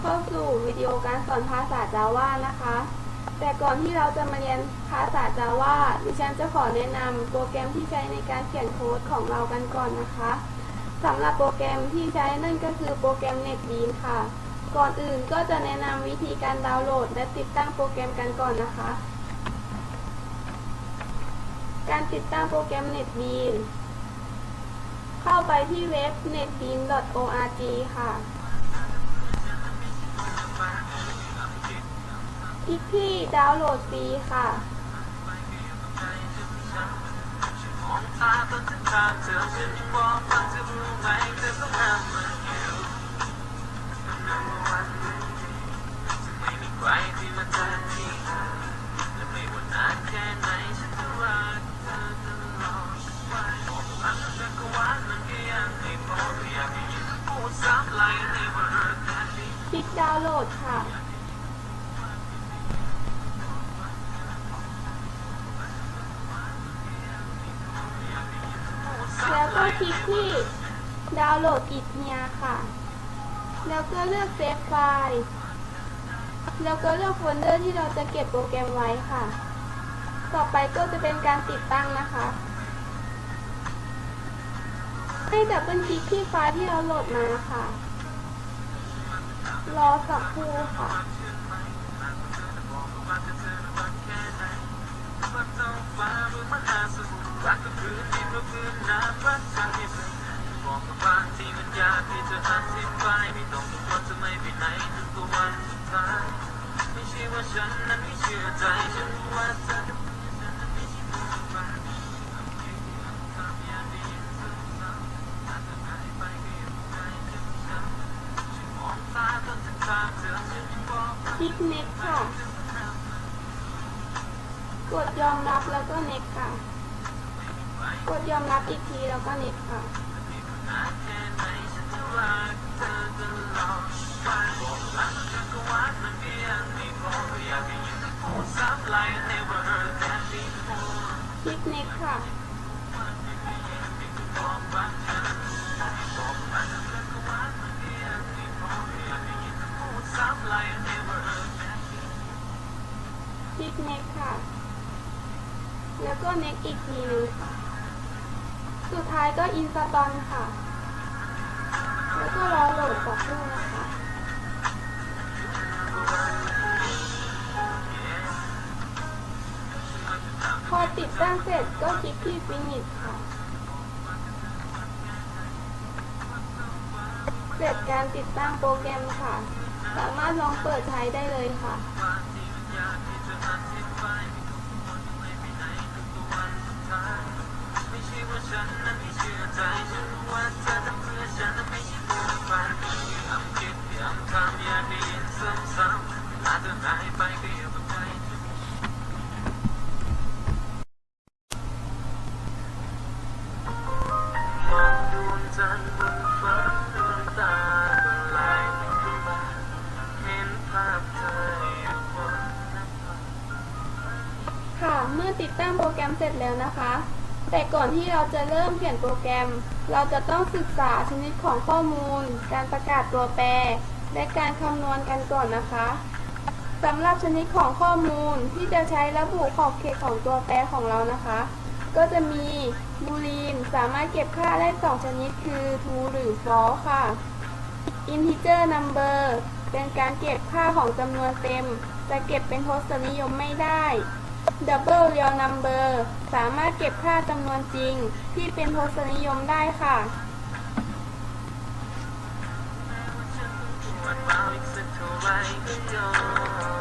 เข้าสู่วิดีโอการสอนภาษาจาว่านะคะ แต่ก่อนที่เราจะมาเรียนภาษาจาว่าดิฉันจะขอแนะนำโปรแกรมที่ใช้ในการเขียนโค้ดของเรากันก่อนนะคะสำหรับโปรแกรมที่ใช้นั่นก็คือโปรแกรม NetBeans ค่ะ ก่อนอื่นก็จะแนะนำวิธีการดาวน์โหลด และติดตั้งโปรแกรมกันก่อนนะคะ การติดตั้งโปรแกรม NetBeans เข้าไปที่เว็บ netbeans.org ค่ะ คลิกที่ดาวน์โหลดฟรีค่ะคลิกดาวน์โหลดค่ะ แล้ว ก็คลิกที่ดาวน์โหลดอิทเนียค่ะ แล้วก็เลือกเซฟไฟล์ แล้วก็เลือกโฟลเดอร์ที่เราจะเก็บโปรแกรมไว้ค่ะ ต่อไปก็จะเป็นการติดตั้งนะคะ ให้ดับเบิลคลิกที่ไฟล์ที่เราโหลดมาค่ะ รอสักครู่ค่ะ คลิก next ค่ะ กดยอมรับแล้วก็ next ค่ะ กดยอมรับอีกทีแล้วก็ next ค่ะคลิก next ค่ะคลิก next ค่ะ แล้วก็ next อีกทีนึงค่ะ สุดท้ายก็ install ค่ะ แล้วก็รอโหลดสักครู่นะคะ พอติดตั้งเสร็จก็คลิกที่ finish ค่ะ เสร็จการติดตั้งโปรแกรมค่ะ สามารถลองเปิดใช้ได้เลยค่ะ ม ก่อนที่เราจะเริ่มเขียนโปรแกรม เราจะต้องศึกษาชนิดของข้อมูล การประกาศตัวแปร และการคำนวณกันก่อนนะคะสำหรับชนิดของข้อมูลที่จะใช้ระบุขอบเขตของตัวแปรของเรานะคะ ก็จะมีบูลีนสามารถเก็บค่าได้ 2 ชนิดคือ true หรือ false ค่ะ integer number เป็นการเก็บค่าของจำนวนเต็ม จะเก็บเป็นทศนิยมไม่ได้ double real number สามารถเก็บค่าจำนวนจริง ที่เป็นทศนิยมได้ค่ะปวดร้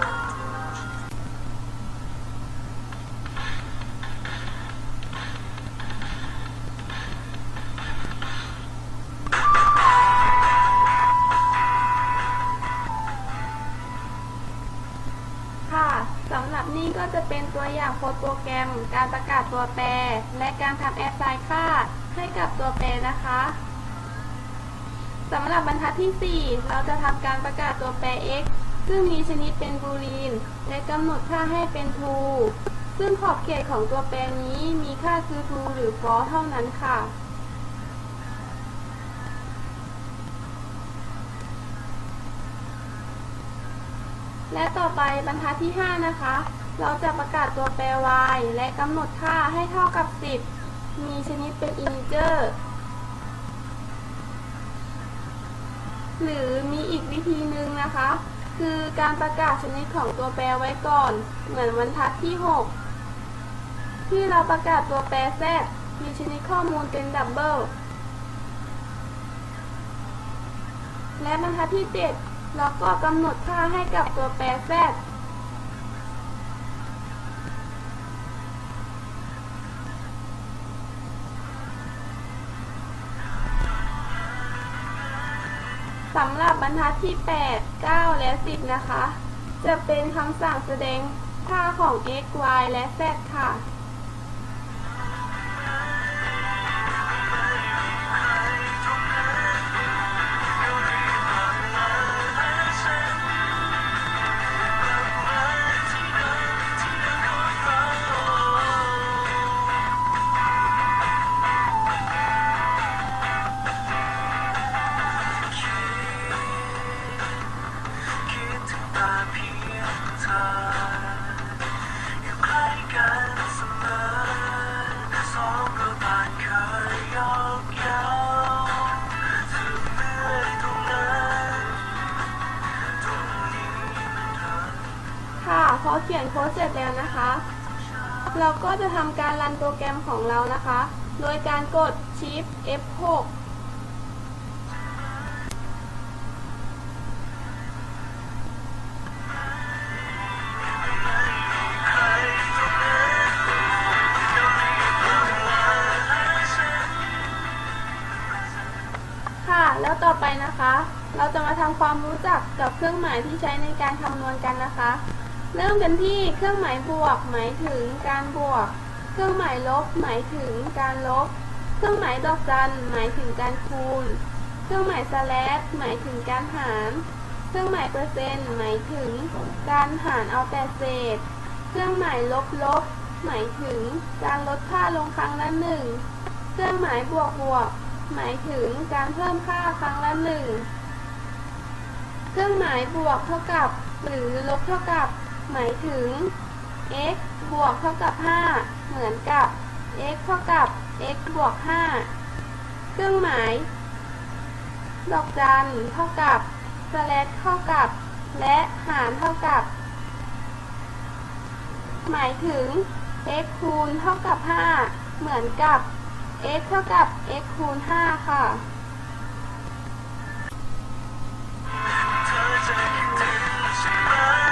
ตัวแปร และการทำแอสไซน์ค่าให้กับตัวแปรนะคะสำหรับบรรทัดที่ 4 เราจะทำการประกาศตัวแปร x ซึ่งมีชนิดเป็นบูลีน และกำหนดค่าให้เป็น true ซึ่งขอบเขตของตัวแปรนี้มีค่าคือ true หรือ false เท่านั้นค่ะ และต่อไปบรรทัดที่ 5 นะคะ เราจะประกาศตัวแปร y และกำหนดค่าให้เท่ากับ 10 มีชนิดเป็น integer หรือมีอีกวิธีหนึ่งนะคะ คือการประกาศชนิดของตัวแปรไว้ก่อน เหมือนบรรทัดที่ 6 ที่เราประกาศตัวแปร z มีชนิดข้อมูลเป็นดับเบิลและบรรทัดที่ 7 เราก็กำหนดค่าให้กับตัวแปร z สำหรับบรรทัดที่ 8 9 และ 10 นะคะ จะเป็นคำสั่งแสดงค่าของ x y และ z ค่ะ ก็จะทำการรันโปรแกรมของเรานะคะ โดยการกด Shift F6 ค่ะ แล้วต่อไปนะคะ เราจะมาทำความรู้จักกับเครื่องหมายที่ใช้ในการคำนวณกันนะคะ เริ่มกันที่เครื่องหมายบวก หมายถึงการบวก เครื่องหมายลบ หมายถึงการลบ เครื่องหมายดอกจันหมายถึงการคูณ เครื่องหมายสแลชหมายถึงการหาร เครื่องหมายเปอร์เซ็นต์หมายถึงการหารเอาแต่เศษ เครื่องหมายลบลบหมายถึงการลดค่าลงครั้งละหนึ่ง เครื่องหมายบวกบวกหมายถึงการเพิ่มค่าครั้งละหนึ่ง เครื่องหมายบวกเท่ากับ หรือลบเท่ากับ หมายถึง x บวกเท่ากับ 5 เหมือนกับ x เท่ากับ x บวก 5 เครื่องหมาย ดอกจันเท่ากับ slash เท่ากับ และหารเท่ากับ หมายถึง x คูณเท่ากับ 5 เหมือนกับ x เท่ากับ x คูณ 5 ค่ะเธอจะคิดถึงใช่ไหม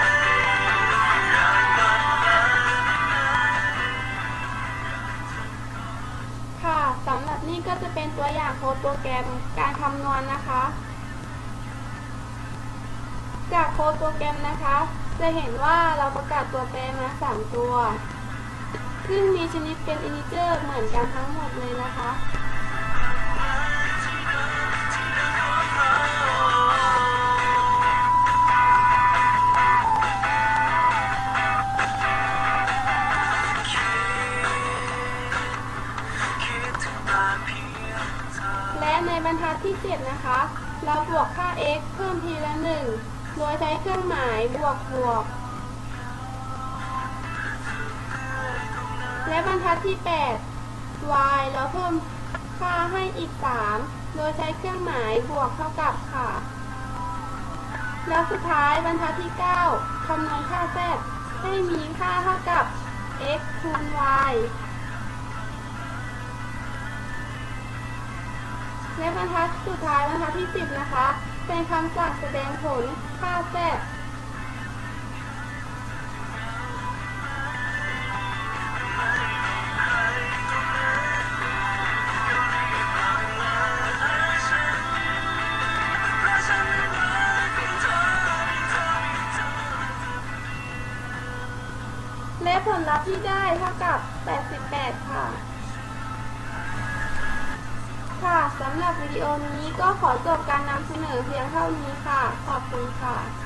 ค้ดโปรแกรมการคำนวณนะคะ จากโค้ดโปรแกรมนะคะ จะเห็นว่าเราประกาศตัวแปรมา 3 ตัว ซึ่งมีชนิดเป็นอินทิเจอร์เหมือนกันทั้งหมดเลยนะคะ ทัดที่ 7 นะคะ เราบวกค่า x เพิ่มทีละ 1 โดยใช้เครื่องหมายบวกบวก และบรรทัดที่ 8 y เราเพิ่มค่าให้อีก 3 โดยใช้เครื่องหมายบวกเท่ากับค่ะ แล้วสุดท้ายบรรทัดที่ 9 คำนวณค่า z ให้มีค่าเท่ากับ x คูณ y และบรรทัดสุดท้ายบรรทัดที่ 10 นะคะ เป็นคำสั่งแสดงผลค่า z และผลลัพธ์ที่ได้เท่ากับ 88 ค่ะำหรับวิดีโอนี้ก็ขอจบการนำเสนอเพียงเท่านี้ค่ะ ขอบคุณค่ะ